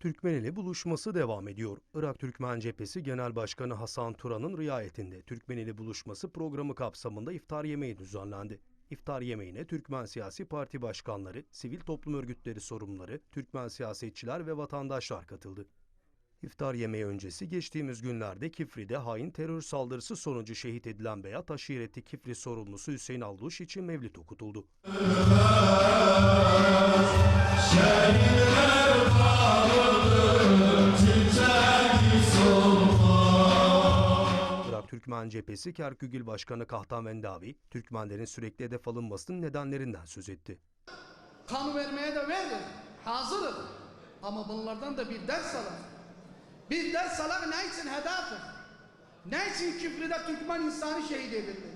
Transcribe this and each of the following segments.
Türkmeneli buluşması devam ediyor. Irak Türkmen Cephesi Genel Başkanı Hasan Turan'ın riayetinde Türkmeneli buluşması programı kapsamında iftar yemeği düzenlendi. İftar yemeğine Türkmen siyasi parti başkanları, sivil toplum örgütleri sorumluları, Türkmen siyasetçiler ve vatandaşlar katıldı. İftar yemeği öncesi geçtiğimiz günlerde Kifri'de hain terör saldırısı sonucu şehit edilen Beyat Aşireti Kifri sorumlusu Hüseyin Alduş için mevlid okutuldu. Türkmen Cephesi Kerkügül Başkanı Kahtan Vendavi, Türkmenlerin sürekli hedef alınmasının nedenlerinden söz etti. Kan vermeye de veririz. Hazırız. Ama bunlardan da bir ders alır. Bir ders alır ne için hedeftir? Ne için Kifli'de Türkmen insanı şehit edildi?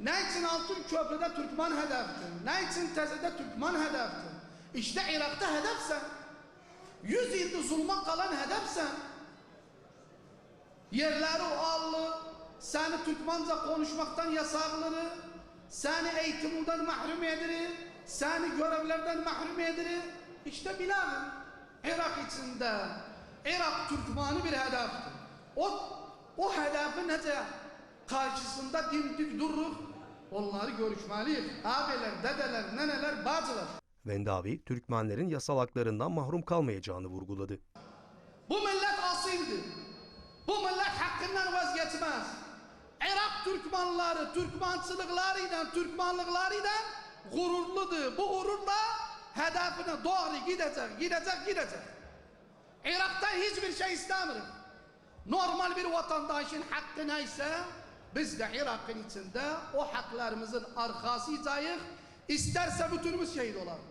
Ne için Altın Köprü'de Türkmen hedeftir? Ne için Teze'de Türkmen hedeftir? İşte Irak'ta hedefsen, yüz yıldır zulma kalan hedefsen, yerleri allı, seni Türkmence konuşmaktan yasakları, seni eğitimden mahrum edilir, seni görevlerden mahrum edilir. İşte bilelim, Irak içinde, Irak Türkmanı bir hedeftir. O, o hedefi nece karşısında dimdik dururuz, onları görüşmeliyiz. Abiler, dedeler, neneler, bacılar. Vendavi, Türkmenlerin yasal haklarından mahrum kalmayacağını vurguladı. Bu millet asildir. Bu millet hakkından vazgeçmez. Irak Türkmenleri, Türkmençılıklarıyla, Türkmenliklarıyla gururludur. Bu gururla hedefine doğru gidecek, gidecek, gidecek. Irak'ta hiçbir şey istemiyoruz. Normal bir vatandaşın hakkı neyse biz de Irak'ın içinde o haklarımızın arkasıyız. İsterse bütünümüz şehit olalım.